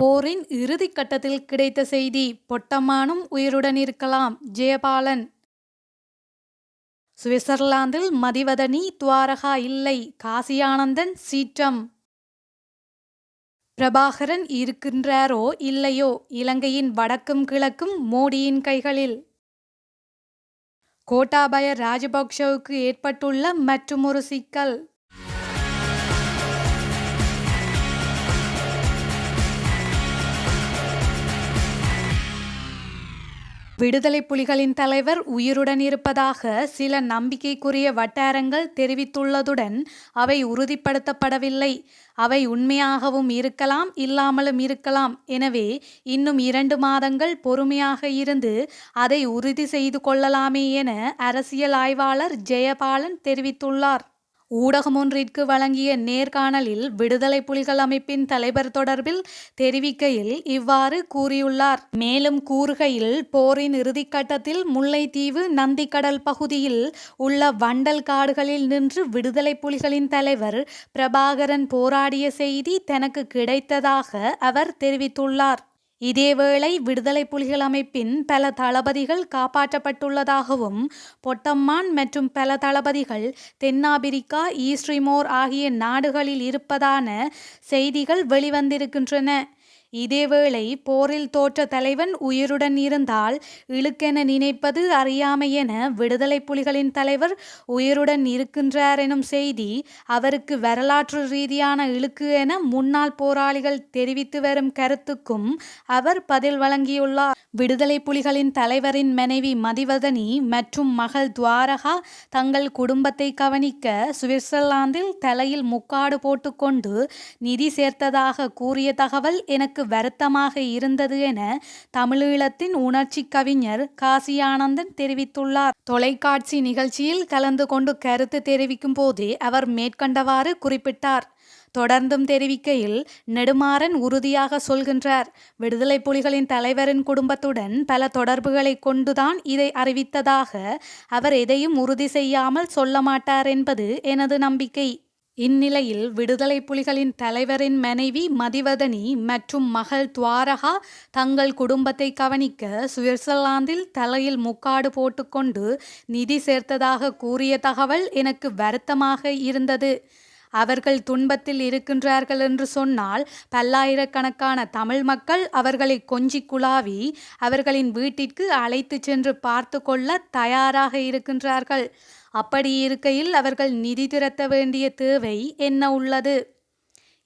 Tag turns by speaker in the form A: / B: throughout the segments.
A: போரின் இறுதி கட்டத்தில் கிடைத்த செய்தி பொட்டமானும் உயிருடன் இருக்கலாம். ஜெயபாலன். சுவிட்சர்லாந்தில் மதிவதனி துவாரகா இல்லை. காசியானந்தன் சீற்றம். பிரபாகரன் இருக்கின்றாரோ இல்லையோ? இலங்கையின் வடக்கும் கிழக்கும் மோடியின் கைகளில். கோட்டாபய ராஜபக்ஷவுக்கு ஏற்பட்டுள்ள மற்றுமொரு சிக்கல். விடுதலை புலிகளின் தலைவர் உயிருடன் இருப்பதாக சில நம்பிக்கைக்குரிய வட்டாரங்கள் தெரிவித்துள்ளதுடன் அவை உறுதிப்படுத்தப்படவில்லை. அவை உண்மையாகவும் இருக்கலாம் இல்லாமலும் இருக்கலாம். எனவே இன்னும் இரண்டு மாதங்கள் பொறுமையாக இருந்து அதை உறுதி செய்து கொள்ளலாமே என அரசியல் ஆய்வாளர் ஜெயபாலன் தெரிவித்துள்ளார். ஊடகம் ஒன்றிற்கு வழங்கிய நேர்காணலில் விடுதலை புலிகள் அமைப்பின் தலைவர் தொடர்பில் தெரிவிக்கையில் இவ்வாறு கூறியுள்ளார். மேலும் கூறுகையில் போரின் இறுதிக்கட்டத்தில் முல்லைத்தீவு நந்திக்கடல் பகுதியில் உள்ள வண்டல் காடுகளில் நின்று விடுதலை புலிகளின் தலைவர் பிரபாகரன் போராடிய செய்தி தனக்கு கிடைத்ததாக அவர் தெரிவித்துள்ளார். இதேவேளை விடுதலை புலிகள் அமைப்பின் பல தளபதிகள் காப்பாற்றப்பட்டுள்ளதாகவும் பொட்டம்மான் மற்றும் பல தளபதிகள் தென்னாப்பிரிக்கா ஈஸ்ட்ரிமோர் ஆகிய நாடுகளில் இருப்பதான செய்திகள் வெளிவந்திருக்கின்றன. இதேவேளை போரில் தோற்ற தலைவன் உயிருடன் இருந்தால் இழுக்கென நினைப்பது அறியாமை என விடுதலை புலிகளின் தலைவர் உயிருடன் இருக்கின்றார் எனும் செய்தி அவருக்கு வரலாற்று ரீதியான இழுக்கு என முன்னாள் போராளிகள் தெரிவித்து வரும் கருத்துக்கும் அவர் பதில் வழங்கியுள்ளார். விடுதலை புலிகளின் தலைவரின் மனைவி மதிவதனி மற்றும் மகள் துவாரகா தங்கள் குடும்பத்தை கவனிக்க சுவிட்சர்லாந்தில் தலையில் முக்காடு போட்டுக்கொண்டு நிதி சேர்த்ததாக கூறிய தகவல் எனக்கு எனக்கு வருத்தமாக இருந்தது என தமிழீழத்தின் உணர்ச்சி கவிஞர் காசியானந்தன் தெரிவித்துள்ளார். தொலைக்காட்சி நிகழ்ச்சியில் கலந்து கொண்டு கருத்து தெரிவிக்கும் போதே அவர் மேற்கண்டவாறு குறிப்பிட்டார். தொடர்ந்தும் தெரிவிக்கையில் நெடுமாறன் உறுதியாக சொல்கின்றார். விடுதலை புலிகளின் தலைவரின் குடும்பத்துடன் பல தொடர்புகளை கொண்டுதான் இதை அறிவித்ததாக அவர் எதையும் உறுதி செய்யாமல் சொல்ல மாட்டார் என்பது எனது நம்பிக்கை. இந்நிலையில் விடுதலை புலிகளின் தலைவரின் மனைவி மதிவதனி மற்றும் மகள் துவாரகா தங்கள் குடும்பத்தை கவனிக்க சுவிட்சர்லாந்தில் தலையில் முக்காடு போட்டுக்கொண்டு நிதி சேர்த்ததாக கூறிய தகவல் எனக்கு வருத்தமாக இருந்தது. அவர்கள் துன்பத்தில் இருக்கின்றார்கள் என்று சொன்னால் பல்லாயிரக்கணக்கான தமிழ் மக்கள் அவர்களை கொஞ்சி குழாவி அவர்களின் வீட்டிற்கு அழைத்து சென்று பார்த்து கொள்ள தயாராக இருக்கின்றார்கள். அப்படி இருக்கையில் அவர்கள் நிதி திரட்ட வேண்டிய தேவை என்ன உள்ளது?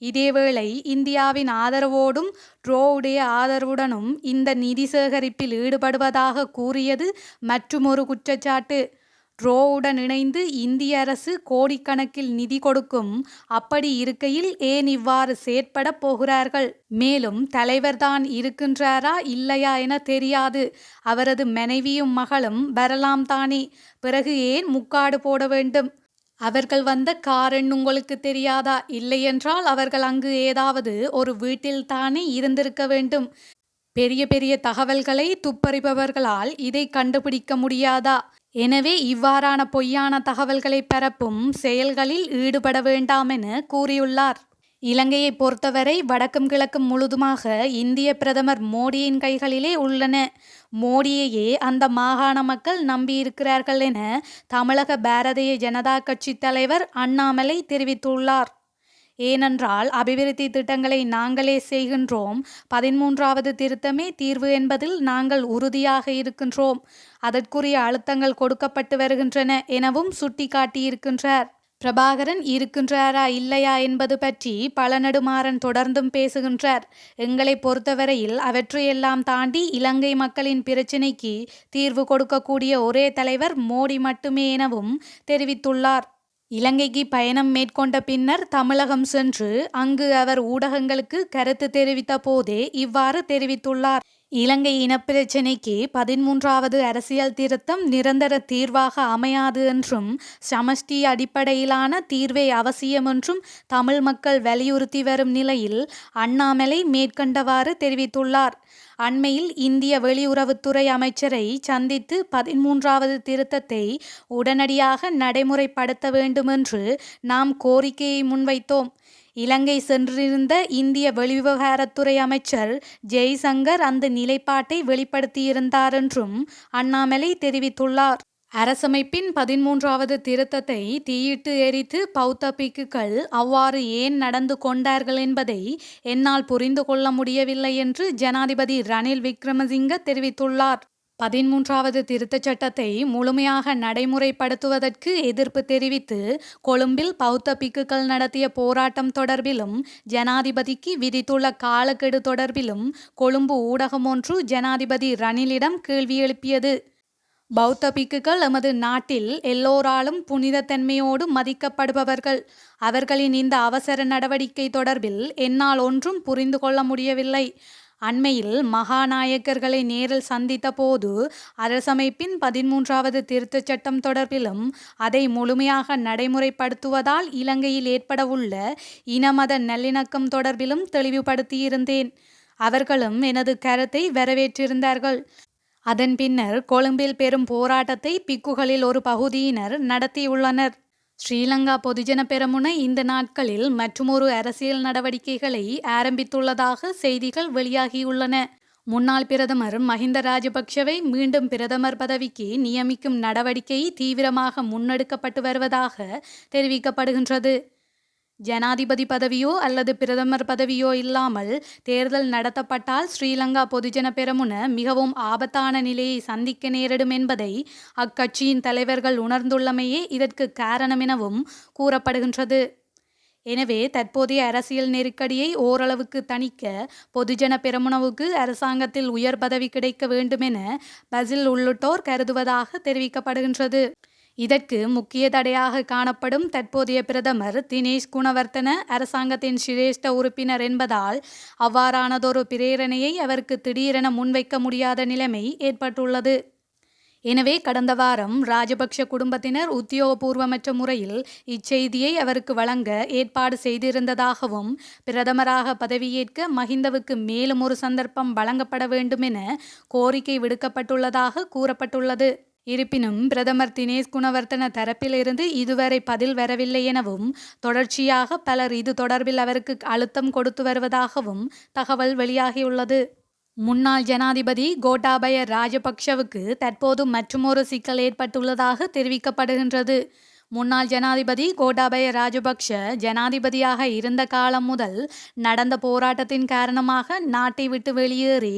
A: இதேவேளை இந்தியாவின் ஆதரவோடும் ட்ரோவுடைய ஆதரவுடனும் இந்த நிதி சேகரிப்பில் ஈடுபடுவதாக கூறியது மற்றுமொரு குற்றச்சாட்டு. ட்ரோவுடன் இணைந்து இந்திய அரசு கோடிக்கணக்கில் நிதி கொடுக்கும் அப்படி இருக்கையில் ஏன் இவ்வாறு செயற்பட போகிறார்கள்? மேலும் தலைவர்தான் இருக்கின்றாரா இல்லையா என தெரியாது. அவரது மனைவியும் மகளும் வரலாம் தானே. பிறகு ஏன் முக்காடு போட வேண்டும்? அவர்கள் வந்த காரன் உங்களுக்கு தெரியாதா? இல்லையென்றால் அவர்கள் அங்கு ஏதாவது ஒரு வீட்டில் தானே இருந்திருக்க வேண்டும். பெரிய பெரிய தகவல்களை துப்பறிபவர்களால் இதை கண்டுபிடிக்க முடியாதா? எனவே இவ்வாறான பொய்யான தகவல்களை பரப்பும் செயல்களில் ஈடுபட வேண்டாம் என கூறியுள்ளார். இலங்கையை பொறுத்தவரை வடக்கும் கிழக்கும் முழுதுமாக இந்திய பிரதமர் மோடியின் கைகளிலே உள்ளன. மோடியையே அந்த மாகாண மக்கள் நம்பியிருக்கிறார்கள் என தமிழக பாரதிய ஜனதா கட்சி தலைவர் அண்ணாமலை தெரிவித்துள்ளார். ஏனென்றால் அபிவிருத்தி திட்டங்களை நாங்களே செய்கின்றோம். பதிமூன்றாவது திருத்தமே தீர்வு என்பதில் நாங்கள் உறுதியாக இருக்கின்றோம். அதற்குரிய அழுத்தங்கள் கொடுக்கப்பட்டு வருகின்றன எனவும் சுட்டிக்காட்டியிருக்கின்றார். பிரபாகரன் இருக்கின்றாரா இல்லையா என்பது பற்றி பழநடுமாறன் தொடர்ந்தும் பேசுகின்றார். எங்களை பொறுத்தவரையில் அவற்றையெல்லாம் தாண்டி இலங்கை மக்களின் பிரச்சினைக்கு தீர்வு கொடுக்கக்கூடிய ஒரே தலைவர் மோடி மட்டுமே எனவும் தெரிவித்துள்ளார். இலங்கைக்கு பயணம் மேற்கொண்ட பின்னர் தமிழகம் சென்று அங்கு அவர் ஊடகங்களுக்கு கருத்து தெரிவித்த போதே இவ்வாறு தெரிவித்துள்ளார். இலங்கை இனப்பிரச்சினைக்கு பதிமூன்றாவது அரசியல் திருத்தம் நிரந்தர தீர்வாக அமையாது என்றும் சமஷ்டி அடிப்படையிலான தீர்வே அவசியம் என்றும் தமிழ் மக்கள் வலியுறுத்தி வரும் நிலையில் அண்ணாமலை மேற்கண்டவாறு தெரிவித்துள்ளார். அண்மையில் இந்திய வெளியுறவுத்துறை அமைச்சரை சந்தித்து பதிமூன்றாவது திருத்தத்தை உடனடியாக நடைமுறைப்படுத்த வேண்டுமென்று நாம் கோரிக்கையை முன்வைத்தோம். இலங்கை சென்றிருந்த இந்திய வெளிவிவகாரத்துறை அமைச்சர் ஜெய்சங்கர் அந்த நிலைப்பாட்டை வெளிப்படுத்தியிருந்தார் என்றும் அண்ணாமலை தெரிவித்துள்ளார். அரசமைப்பின் பதிமூன்றாவது திருத்தத்தை தீயிட்டு எரித்து பௌத்த பிக்குகள் அவ்வாறு ஏன் நடந்து கொண்டார்கள் என்பதை என்னால் புரிந்து கொள்ள முடியவில்லை என்று ஜனாதிபதி ரணில் விக்ரமசிங்க தெரிவித்துள்ளார். பதிமூன்றாவது திருத்தச் சட்டத்தை முழுமையாக நடைமுறைப்படுத்துவதற்கு எதிர்ப்பு தெரிவித்து கொழும்பில் பௌத்த பிக்குகள் நடத்திய போராட்டம் தொடர்பிலும் ஜனாதிபதிக்கு விதித்துள்ள காலக்கெடு தொடர்பிலும் கொழும்பு ஊடகம் ஒன்று ஜனாதிபதி ரணிலிடம் கேள்வி எழுப்பியது. பௌத்த பிக்குகள் எமது நாட்டில் எல்லோராலும் புனிதத்தன்மையோடு மதிக்கப்படுபவர்கள். அவர்களின் இந்த அவசர நடவடிக்கை தொடர்பில் என்னால் ஒன்றும் புரிந்து கொள்ள முடியவில்லை. அண்மையில் மகாநாயக்கர்களை நேரில் சந்தித்த போது அரசமைப்பின் பதிமூன்றாவது திருத்தச் சட்டம் தொடர்பிலும் அதை முழுமையாக நடைமுறைப்படுத்துவதால் இலங்கையில் ஏற்படவுள்ள இனமத நல்லிணக்கம் தொடர்பிலும் தெளிவுபடுத்தியிருந்தேன். அவர்களும் எனது கருத்தை வரவேற்றிருந்தார்கள். அதன் பின்னர் கொழும்பில் பெரும் போராட்டத்தை பிக்குகளில் ஒரு பகுதியினர் நடத்தியுள்ளனர். ஸ்ரீலங்கா பொதுஜன பெரமுன இந்த நாட்களில் மற்றுமொரு அரசியல் நடவடிக்கைகளை ஆரம்பித்துள்ளதாக செய்திகள் வெளியாகியுள்ளன. முன்னாள் பிரதமர் மஹிந்த ராஜபக்ஷவை மீண்டும் பிரதமர் பதவிக்கு நியமிக்கும் நடவடிக்கை தீவிரமாக முன்னெடுக்கப்பட்டு வருவதாக தெரிவிக்கப்படுகின்றது. ஜனாதிபதி பதவியோ அல்லது பிரதமர் பதவியோ இல்லாமல் தேர்தல் நடத்தப்பட்டால் ஸ்ரீலங்கா பொதுஜன பெரமுன மிகவும் ஆபத்தான நிலையை சந்திக்க நேரிடும் என்பதை அக்கட்சியின் தலைவர்கள் உணர்ந்துள்ளமையே இதற்கு காரணம் எனவும் கூறப்படுகின்றது. எனவே தற்போதைய அரசியல் நெருக்கடியை ஓரளவுக்கு தணிக்க பொதுஜன பெரமுனவுக்கு அரசாங்கத்தில் உயர் பதவி கிடைக்க வேண்டுமென பசில் உள்ளிட்டோர் கருதுவதாக தெரிவிக்கப்படுகின்றது. இதற்கு முக்கிய தடையாக காணப்படும் தற்போதைய பிரதமர் தினேஷ் குணவர்த்தன அரசாங்கத்தின் சிரேஷ்ட உறுப்பினர் என்பதால் அவ்வாறானதொரு பிரேரணையை அவருக்கு திடீரென முன்வைக்க முடியாத நிலைமை ஏற்பட்டுள்ளது. எனவே கடந்த வாரம் ராஜபக்ஷ குடும்பத்தினர் உத்தியோகபூர்வமற்ற முறையில் இச்செய்தியை அவருக்கு வழங்க ஏற்பாடு செய்திருந்ததாகவும் பிரதமராக பதவியேற்க மஹிந்தவுக்கு மேலும் ஒரு சந்தர்ப்பம் வழங்கப்பட வேண்டுமென கோரிக்கை விடுக்கப்பட்டுள்ளதாக கூறப்பட்டுள்ளது. இருப்பினும் பிரதமர் தினேஷ் குணவர்த்தன தரப்பிலிருந்து இதுவரை பதில் வரவில்லை எனவும் தொடர்ச்சியாக பலர் இது தொடர்பில் அவருக்கு அழுத்தம் கொடுத்து வருவதாகவும் தகவல் வெளியாகியுள்ளது. முன்னாள் ஜனாதிபதி கோட்டாபய ராஜபக்ஷவுக்கு தற்போது மற்றுமொரு சிக்கல் ஏற்பட்டுள்ளதாக தெரிவிக்கப்படுகின்றது. முன்னாள் ஜனாதிபதி கோட்டாபய ராஜபக்ஷ ஜனாதிபதியாக இருந்த காலம் முதல் நடந்த போராட்டத்தின் காரணமாக நாட்டை விட்டு வெளியேறி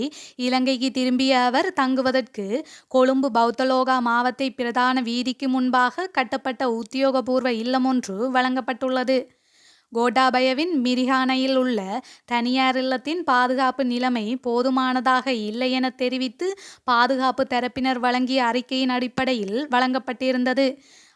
A: இலங்கைக்கு திரும்பிய அவர் தங்குவதற்கு கொழும்பு பௌத்தலோகா மாவத்தை பிரதான வீதிக்கு முன்பாக கட்டப்பட்ட உத்தியோகபூர்வ இல்லம் ஒன்று வழங்கப்பட்டுள்ளது. கோட்டாபயவின் மிரிஹானையில் உள்ள தனியார் இல்லத்தின் பாதுகாப்பு நிலைமை போதுமானதாக இல்லை என தெரிவித்து பாதுகாப்பு தரப்பினர் வழங்கிய அறிக்கையின் அடிப்படையில் வழங்கப்பட்டிருந்தது.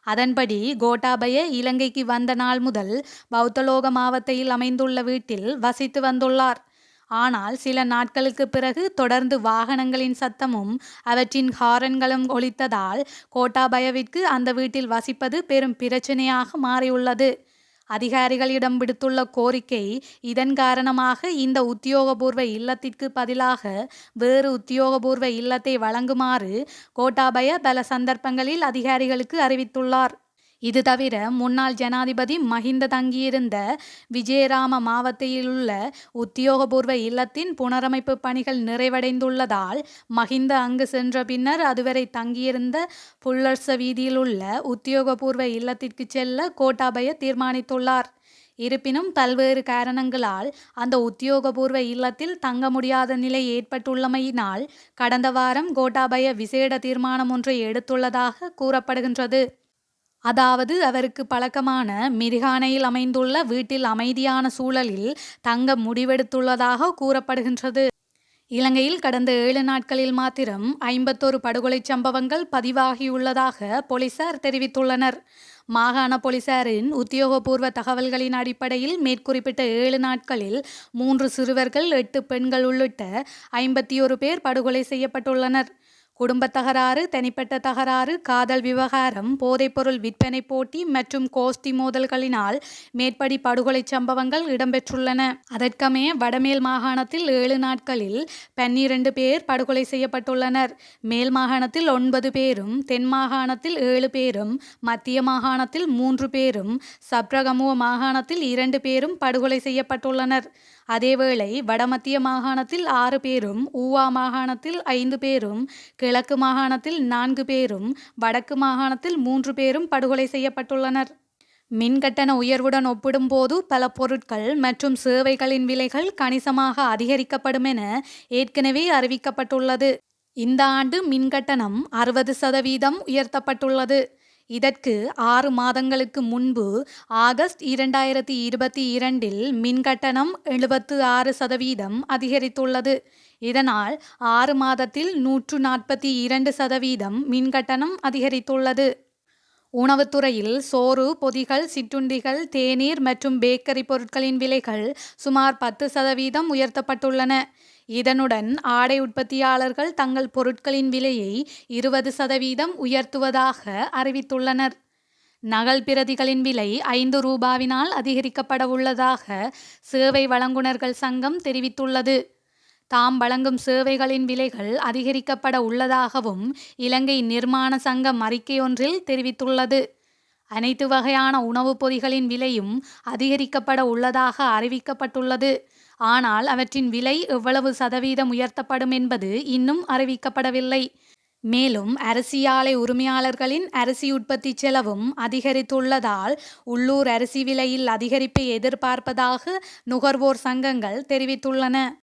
A: அதன்படி கோட்டாபய இலங்கைக்கு வந்த நாள் முதல் பௌத்தலோக மாவத்தையில் அமைந்துள்ள வீட்டில் வசித்து வந்துள்ளார். ஆனால் சில நாட்களுக்கு பிறகு தொடர்ந்து வாகனங்களின் சத்தமும் அவற்றின் ஹாரன்களும் ஒலித்ததால் கோட்டாபயவிற்கு அந்த வீட்டில் வசிப்பது பெரும் பிரச்சனையாக மாறியுள்ளது. அதிகாரிகளிடம் விடுத்துள்ள கோரிக்கை இதன் காரணமாக இந்த உத்தியோகபூர்வ இல்லத்திற்கு பதிலாக வேறு உத்தியோகபூர்வ இல்லத்தை வழங்குமாறு கோட்டாபய பல சந்தர்ப்பங்களில் அதிகாரிகளுக்கு அறிவித்துள்ளார். இது தவிர முன்னாள் ஜனாதிபதி மஹிந்த தங்கியிருந்த விஜயராம மாவட்டத்திலுள்ள உத்தியோகபூர்வ இல்லத்தின் புனரமைப்பு பணிகள் நிறைவடைந்துள்ளதால் மஹிந்த அங்கு சென்ற பின்னர் அதுவரை தங்கியிருந்த புல்லர்ச வீதியில் உள்ள உத்தியோகபூர்வ இல்லத்திற்கு செல்ல கோட்டாபய தீர்மானித்துள்ளார். இருப்பினும் பல்வேறு காரணங்களால் அந்த உத்தியோகபூர்வ இல்லத்தில் தங்க முடியாத நிலை ஏற்பட்டுள்ளமையினால் கடந்த வாரம் கோட்டாபய விசேட தீர்மானம் ஒன்றை எடுத்துள்ளதாக கூறப்படுகின்றது. அதாவது அவருக்கு பழக்கமான மிரிகானையில் அமைந்துள்ள வீட்டில் அமைதியான சூழலில் தங்க முடிவெடுத்துள்ளதாக கூறப்படுகின்றது. இலங்கையில் கடந்த ஏழு நாட்களில் மாத்திரம் ஐம்பத்தோரு படுகொலை சம்பவங்கள் பதிவாகியுள்ளதாக போலீசார் தெரிவித்துள்ளனர். மாகாண போலீசாரின் உத்தியோகபூர்வ தகவல்களின் அடிப்படையில் மேற்குறிப்பிட்ட ஏழு நாட்களில் மூன்று சிறுவர்கள் எட்டு பெண்கள் உள்ளிட்ட ஐம்பத்தி ஒரு பேர் படுகொலை செய்யப்பட்டுள்ளனர். குடும்பத் தகராறு தனிப்பட்ட தகராறு காதல் விவகாரம் போதைப்பொருள் விற்பனை போட்டி மற்றும் கோஷ்டி மோதல்களினால் மேற்படி படுகொலைச் சம்பவங்கள் இடம்பெற்றுள்ளன. அதற்கமே வடமேல் மாகாணத்தில் ஏழு நாட்களில் பன்னிரண்டு பேர் படுகொலை செய்யப்பட்டுள்ளனர். மேல் மாகாணத்தில் ஒன்பது பேரும் தென் மாகாணத்தில் ஏழு பேரும் மத்திய மாகாணத்தில் மூன்று பேரும் சப்ரகமுவ மாகாணத்தில் இரண்டு பேரும் படுகொலை செய்யப்பட்டுள்ளனர். அதேவேளை வடமத்திய மாகாணத்தில் ஆறு பேரும் ஊவா மாகாணத்தில் ஐந்து பேரும் கிழக்கு மாகாணத்தில் நான்கு பேரும் வடக்கு மாகாணத்தில் மூன்று பேரும் படுகொலை செய்யப்பட்டுள்ளனர். மின்கட்டண உயர்வுடன் ஒப்பிடும்போது பல பொருட்கள் மற்றும் சேவைகளின் விலைகள் கணிசமாக அதிகரிக்கப்படும் என ஏற்கனவே அறிவிக்கப்பட்டுள்ளது. இந்த ஆண்டு மின்கட்டணம் அறுபது சதவீதம் உயர்த்தப்பட்டுள்ளது. இதற்கு ஆறு மாதங்களுக்கு முன்பு ஆகஸ்ட் இரண்டாயிரத்தி இருபத்தி இரண்டில் மின்கட்டணம் எழுபத்து ஆறு சதவீதம் அதிகரித்துள்ளது. இதனால் ஆறு மாதத்தில் நூற்று நாற்பத்தி இரண்டு சதவீதம் மின்கட்டணம் அதிகரித்துள்ளது. உணவுத்துறையில் சோறு பொதிகள் சிற்றுண்டிகள் தேநீர் மற்றும் பேக்கரி பொருட்களின் விலைகள் சுமார் பத்து சதவீதம் உயர்த்தப்பட்டுள்ளன. இதனுடன் ஆடை உற்பத்தியாளர்கள் தங்கள் பொருட்களின் விலையை இருபது சதவீதம் உயர்த்துவதாக அறிவித்துள்ளனர். நகல் பிரதிகளின் விலை ஐந்து ரூபாவினால் அதிகரிக்கப்பட உள்ளதாக சேவை வழங்குனர்கள் சங்கம் தெரிவித்துள்ளது. தாம் வழங்கும் சேவைகளின் விலைகள் அதிகரிக்கப்பட உள்ளதாகவும் இலங்கை நிர்மாண சங்கம் அறிக்கையொன்றில் தெரிவித்துள்ளது. அனைத்து வகையான உணவுப் பொதிகளின் விலையும் அதிகரிக்கப்பட உள்ளதாக அறிவிக்கப்பட்டுள்ளது. ஆனால் அவற்றின் விலை எவ்வளவு சதவீதம் உயர்த்தப்படும் என்பது இன்னும் அறிவிக்கப்படவில்லை. மேலும் அரிசி ஆலை உரிமையாளர்களின் அரிசி உற்பத்தி செலவும் அதிகரித்துள்ளதால் உள்ளூர் அரிசி விலையில் அதிகரிப்பை எதிர்பார்ப்பதாக நுகர்வோர் சங்கங்கள் தெரிவித்துள்ளன.